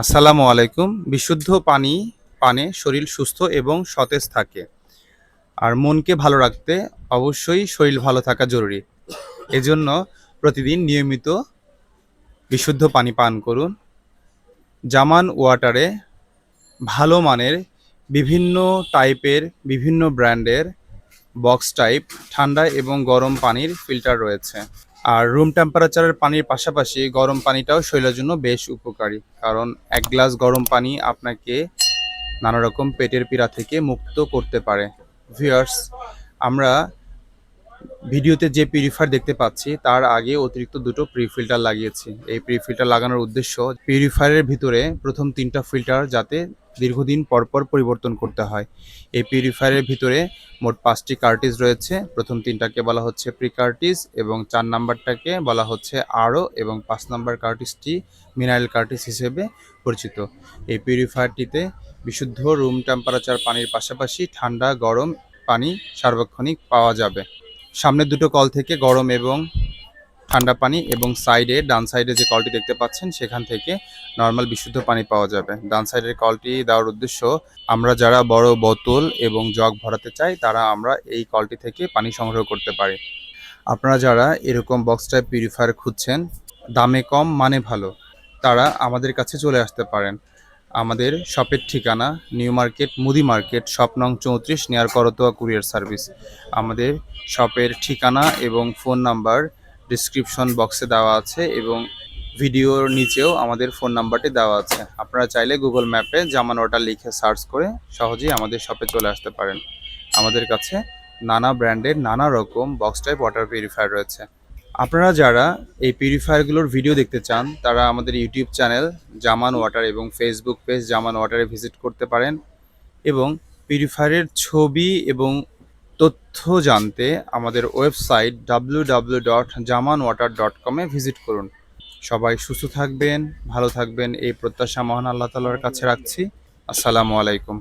আসসালামু আলাইকুম। বিশুদ্ধ পানি, পানে শরীর সুস্থ এবং সতেজ থাকে। আর মনকে ভালো রাখতে অবশ্যই শরীর ভালো থাকা জরুরি। এজন্য প্রতিদিন নিয়মিত বিশুদ্ধ পানি পান করুন। জামান ওয়াটারে ভালো মানের বিভিন্ন টাইপের, বিভিন্ন ব্র্যান্ডের বক্স টাইপ, ঠান্ডা এবং গরম পানির ফিল্টার রয়েছে। আর রুম টেম্পারেচারের পানির পাশাপাশি গরম পানিটাও শরীরের জন্য বেশ উপকারী। কারণ এক গ্লাস গরম পানি আপনাকে নানা রকম পেটের পীড়া থেকে মুক্ত করতে পারে। ভিউয়ার্স আমরা ভিডিওতে যে পিউরিফায়ার দেখতে পাচ্ছি, তার আগে অতিরিক্ত দুটো প্রি ফিল্টার লাগিয়েছি। এই প্রি ফিল্টার লাগানোর উদ্দেশ্য পিউরিফায়ারের ভিতরে প্রথম তিনটা ফিল্টার যাতে দীর্ঘদিন পরপর পরিবর্তন করতে হয়। এই পিউরিফায়ারের ভিতরে মোট পাঁচটি কার্টিজ রয়েছে। প্রথম তিনটাকে বলা হচ্ছে প্রি কার্টিজ এবং চার নাম্বারটাকে বলা হচ্ছে আরও এবং পাঁচ নাম্বার কার্টিজটি মিনারেল কার্টিজ হিসেবে পরিচিত। এই পিউরিফায়ারটিতে বিশুদ্ধ রুম টেম্পারেচার পানির পাশাপাশি ঠান্ডা, গরম পানি সার্বক্ষণিক পাওয়া যাবে। সামনের দুটো কল থেকে গরম এবং ঠান্ডা পানি এবং সাইডে ডান সাইডে যে কলটি দেখতে পাচ্ছেন, সেখান থেকে নর্মাল বিশুদ্ধ পানি পাওয়া যাবে। ডান সাইডের কলটি দেওয়ার উদ্দেশ্য, আমরা যারা বড় বোতল এবং জগ ভরাতে চাই, তারা আমরা এই কলটি থেকে পানি সংগ্রহ করতে পারি। আপনারা যারা এরকম বক্স টাইপ পিউরিফায়ার খুঁজছেন, দামে কম মানে ভালো, তারা আমাদের কাছে চলে আসতে পারেন। আমাদের শপের ঠিকানা নিউ মার্কেট, মুদি মার্কেট, শপ নং চৌত্রিশ নেয়ার করতোয়া কুরিয়ার সার্ভিস। আমাদের শপের ঠিকানা এবং ফোন নাম্বার ডিসক্রিপশন বক্সে দেওয়া আছে এবং ভিডিওর নিচেও আমাদের ফোন নাম্বারটি দেওয়া আছে। আপনারা চাইলে গুগল ম্যাপে জামান অর্ডার লিখে সার্চ করে সহজেই আমাদের শপে চলে আসতে পারেন। আমাদের কাছে নানা ব্র্যান্ডের নানা রকম বক্স টাইপ ওয়াটার পিউরিফায়ার রয়েছে। আপনারা যারা এই পিউরিফায়ারগুলোর ভিডিও দেখতে চান, তারা আমাদের ইউটিউব চ্যানেল জামান ওয়াটার এবং ফেসবুক পেজ জামান ওয়াটারে ভিজিট করতে পারেন এবং পিউরিফায়ারের ছবি এবং তথ্য জানতে আমাদের website W W dot Zaman water dot কমে ভিজিট করুন। সবাই সুস্থ থাকবেন, ভালো থাকবেন, এই প্রত্যাশা মহান আল্লাহ তালার কাছে রাখছি। আসসালামু আলাইকুম।